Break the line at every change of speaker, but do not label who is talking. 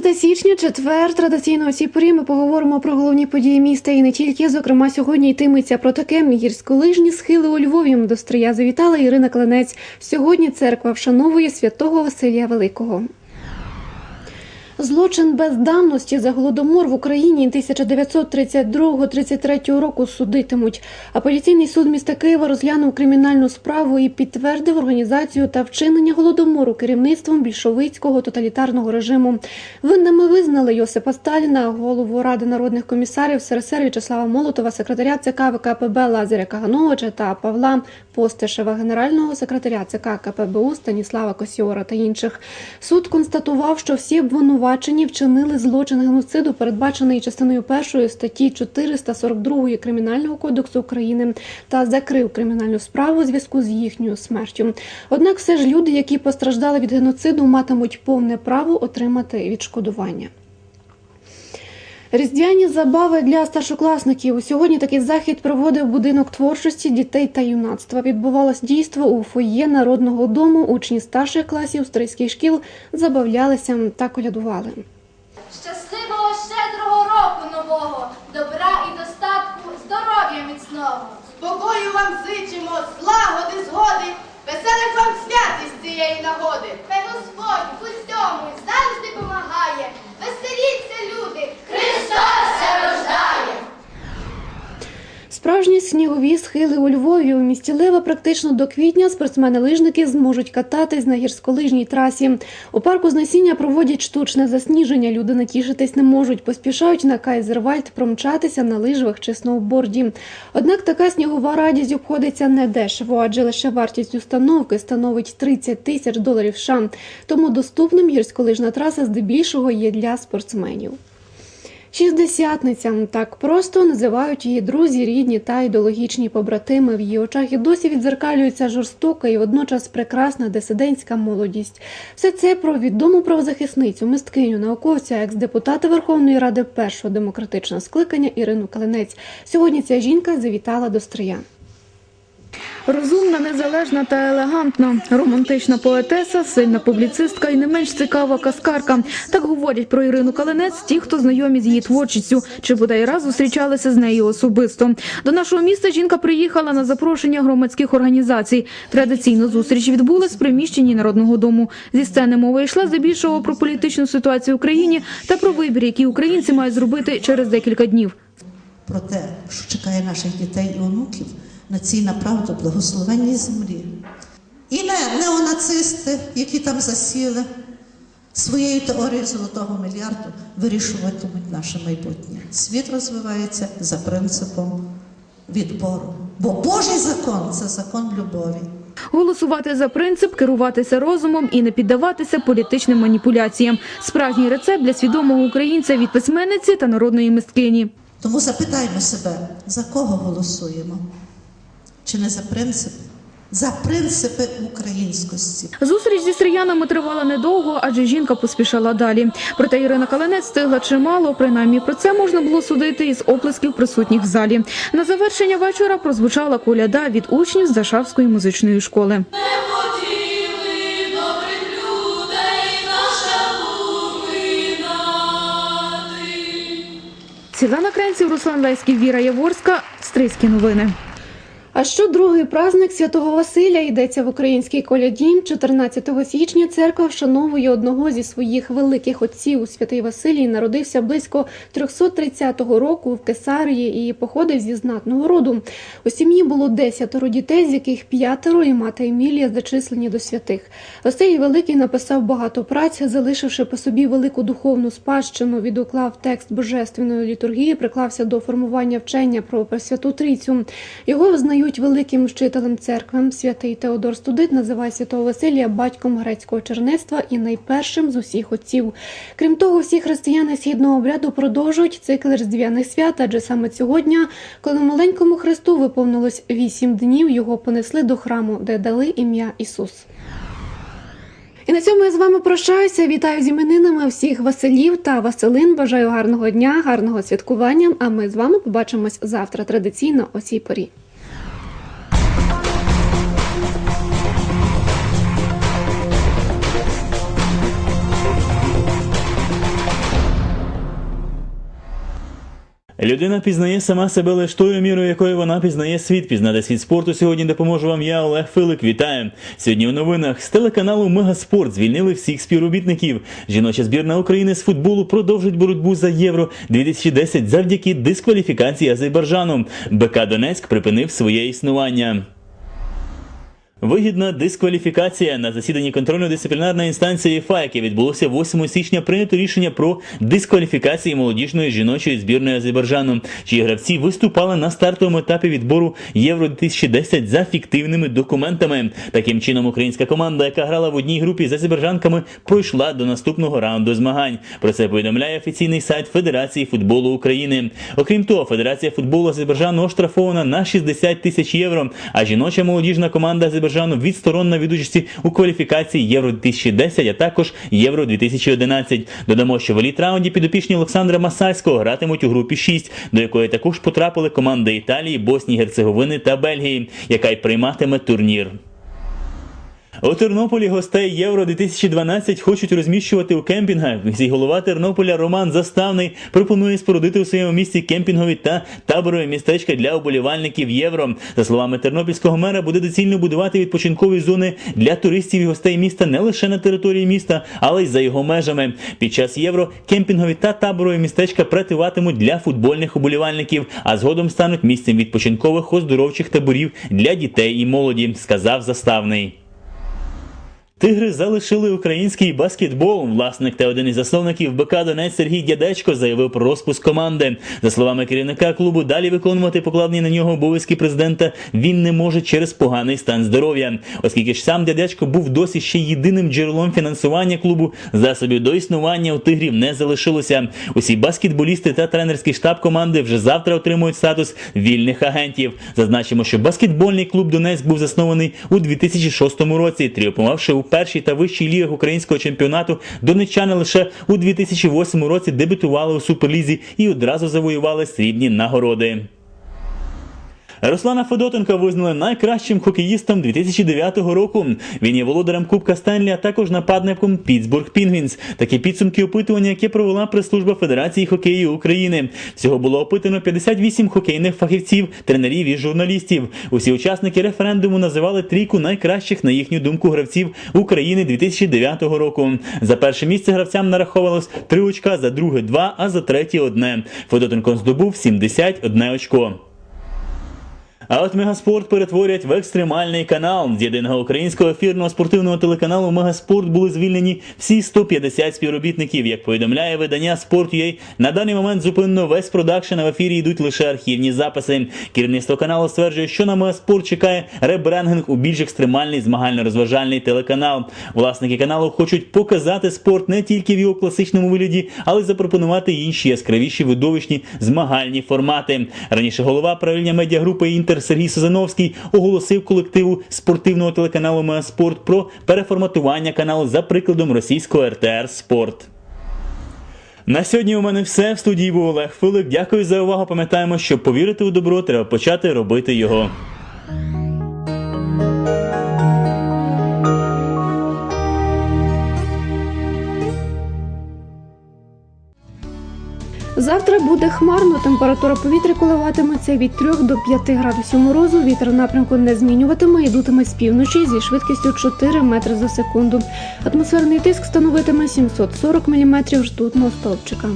14 січня, четвер. Традиційно у цій порі ми поговоримо про головні події міста і не тільки. Зокрема, сьогодні йтиметься про таке гірськолижні схили у Львові. До стрия завітала Ірина Кланець. Сьогодні церква вшановує святого Василія Великого. Злочин бездамності за голодомор в Україні 1932-33 року судитимуть. Апеляційний суд міста Києва розглянув кримінальну справу і підтвердив організацію та вчинення голодомору керівництвом більшовицького тоталітарного режиму. Винними визнали Йосипа Сталіна, голову Ради народних комісарів СРСР В'ячеслава Молотова, секретаря ЦК ВКПБ Лазаря Кагановича та Павла Постишева, генерального секретаря ЦК КПБУ Станіслава Косіора та інших. Суд констатував, що всі обвинувачені вчинили злочин геноциду, передбачений частиною першої статті 442 Кримінального кодексу України, та закрив кримінальну справу у зв'язку з їхньою смертю. Однак, все ж люди, які постраждали від геноциду, матимуть повне право отримати відшкодування. Різдвяні забави для старшокласників. Сьогодні такий захід проводив будинок творчості дітей та юнацтва. Відбувалось дійство у фоє народного дому. Учні старших класів стрийських шкіл забавлялися та колядували.
Щасливого щедрого року нового, добра і достатку, здоров'я міцного.
Спокою вам зичимо, злагоди, згоди, веселих вам свят із цієї нагоди.
Хай Господь усьому завжди помагає. Веселіться, люди, Христос рождає.
Справжні снігові схили у Львові. У місті Лева практично до квітня спортсмени-лижники зможуть кататись на гірськолижній трасі. У парку знесіння проводять штучне засніження. Люди натішитись не можуть, поспішають на Кайзервальд промчатися на лижвах чи сноуборді. Однак така снігова радість обходиться недешево, адже лише вартість установки становить 30 тисяч доларів США. Тому доступним гірськолижна траса здебільшого є для спортсменів. Шістдесятниця так просто називають її друзі, рідні та ідеологічні побратими. В її очах і досі відзеркалюється жорстока і водночас прекрасна дисидентська молодість. Все це про відому правозахисницю, мисткиню, науковця, екс-депутата Верховної Ради першого демократичного скликання Ірину Калинець. Сьогодні ця жінка завітала до Стрия.
Розумна, незалежна та елегантна, романтична поетеса, сильна публіцистка і не менш цікава каскарка. Так говорять про Ірину Калинець ті, хто знайомі з її творчістю, чи бодай раз зустрічалися з нею особисто. До нашого міста жінка приїхала на запрошення громадських організацій. Традиційно зустріч відбулась в приміщенні народного дому. Зі сцени мова йшла здебільшого про політичну ситуацію в країні та про вибір, який українці мають зробити через декілька днів.
про те, що чекає наших дітей і онуків на цій направду благословенній землі. І не неонацисти, які там засіли, своєю теорією золотого мільярду вирішуватимуть наше майбутнє. Світ розвивається за принципом відбору. Бо Божий закон це закон любові.
Голосувати за принцип, керуватися розумом і не піддаватися політичним маніпуляціям. Справжній рецепт для свідомого українця від письменниці та народної мисткині.
Тому запитаймо себе, за кого голосуємо? Чи не за принцип? За принципи українськості.
Зустріч зі стріянами тривала недовго, адже жінка поспішала далі. Проте Ірина Калинець встигла чимало. Принаймні про це можна було судити із оплесків присутніх в залі. На завершення вечора прозвучала коляда від учнів з Дашавської музичної школи. Світлана Кренців, Руслан Леський, Віра Яворська. Стрийські новини.
А що другий праздник святого Василя йдеться в українській коляді. 14 січня церква вшановує одного зі своїх великих отців. Святий Василій народився близько 330 року в Кесарії і походив зі знатного роду. У сім'ї було десятеро дітей, з яких п'ятеро і мати Емілія зачислені до святих. Василій Великий написав багато праць, залишивши по собі велику духовну спадщину, відуклав текст божественної літургії, приклався до формування вчення про Пресвяту Трійцю. Його визнають великим вчителем церкви. Святий Теодор Студит називає святого Василія батьком грецького чернецтва і найпершим з усіх отців. Крім того, всі християни східного обряду продовжують цикл різдвяних свят, адже саме цього дня, коли маленькому Христу виповнилось вісім днів, його понесли до храму, де дали ім'я Ісус. І на цьому я з вами прощаюся. Вітаю з іменинами всіх Василів та Василин. Бажаю гарного дня, гарного святкування. А ми з вами побачимось завтра традиційно о цій порі.
Людина пізнає сама себе лише тою мірою, якою вона пізнає світ. Пізнати світ спорту сьогодні допоможу вам я, Олег Филик. Вітаю. Сьогодні у новинах з телеканалу Мегаспорт звільнили всіх співробітників. Жіноча збірна України з футболу продовжить боротьбу за євро 2010 завдяки дискваліфікації Азербайджану. БК Донецьк припинив своє існування. Вигідна дискваліфікація на засіданні контрольно-дисциплінарної інстанції яке відбулося 8 січня, прийнято рішення про дискваліфікацію молодіжної жіночої збірної Азербайджану, чиї гравці виступали на стартовому етапі відбору Євро 2010 за фіктивними документами. Таким чином, українська команда, яка грала в одній групі з азербайджанками, пройшла до наступного раунду змагань. Про це повідомляє офіційний сайт Федерації футболу України. Окрім того, Федерація футболу Азербайджану оштрафована на 60 тисяч євро. А жіноча молодіжна команда Азербайджану відсторонена від участі у кваліфікації Євро 2010, а також Євро 2011. Додамо, що в еліт раунді підопічні Олександра Масальського гратимуть у групі 6, до якої також потрапили команди Італії, Боснії, Герцеговини та Бельгії, яка й прийматиме турнір. У Тернополі гостей Євро 2012 хочуть розміщувати у кемпінгах. Міський голова Тернополя Роман Заставний пропонує спорудити у своєму місті кемпінгові та таборові містечка для оболівальників євро. За словами тернопільського мера, буде доцільно будувати відпочинкові зони для туристів і гостей міста не лише на території міста, але й за його межами. Під час євро кемпінгові та таборові містечка працюватимуть для футбольних оболівальників, а згодом стануть місцем відпочинкових оздоровчих таборів для дітей і молоді, сказав Заставний. Тигри залишили український баскетбол. Власник та один із засновників БК Донець Сергій Дядечко заявив про розпуск команди. За словами керівника клубу, далі виконувати покладені на нього обов'язки президента він не може через поганий стан здоров'я, оскільки ж сам дядечко був досі ще єдиним джерелом фінансування клубу. Засобів до існування у тигрів не залишилося. Усі баскетболісти та тренерський штаб команди вже завтра отримують статус вільних агентів. Зазначимо, що баскетбольний клуб Донець був заснований у 2006 році, тріумфувавши у першій та вищій лігах українського чемпіонату. Донеччани лише у 2008 році дебютували у суперлізі і одразу завоювали срібні нагороди. Руслана Федотенка визнали найкращим хокеїстом 2009 року. Він є володарем Кубка Стенлі, а також нападником Пітсбург Пінгвінс. Такі підсумки опитування, яке провела прес-служба Федерації хокею України. Всього було опитано 58 хокейних фахівців, тренерів і журналістів. Усі учасники референдуму називали трійку найкращих, на їхню думку, гравців України 2009 року. За перше місце гравцям нараховувалось 3 очка, за друге 2, а за третє одне. Федотенко здобув 71 очко. А от Мегаспорт перетворять в екстремальний канал. З єдиного українського ефірного спортивного телеканалу Мегаспорт були звільнені всі 150 співробітників. Як повідомляє видання Sport.ua, на даний момент зупинено весь продакшн, а в ефірі йдуть лише архівні записи. Керівництво каналу стверджує, що на Мегаспорт чекає ребрендинг у більш екстремальний змагально-розважальний телеканал. Власники каналу хочуть показати спорт не тільки в його класичному вигляді, але й запропонувати інші яскравіші видовищні змагальні формати. Раніше голова правління медіагрупи Інтер Сергій Сазановський оголосив колективу спортивного телеканалу Меаспорт про переформатування каналу за прикладом російського РТР Спорт. На сьогодні у мене все. В студії був Олег Филик. Дякую за увагу. Пам'ятаємо, що повірити у добро треба почати робити його.
Завтра буде хмарно. Температура повітря коливатиметься від 3 до 5 градусів морозу. Вітер напрямку не змінюватиме, йдутиме з півночі зі швидкістю 4 метри за секунду. Атмосферний тиск становитиме 740 мм ртутного стовпчика.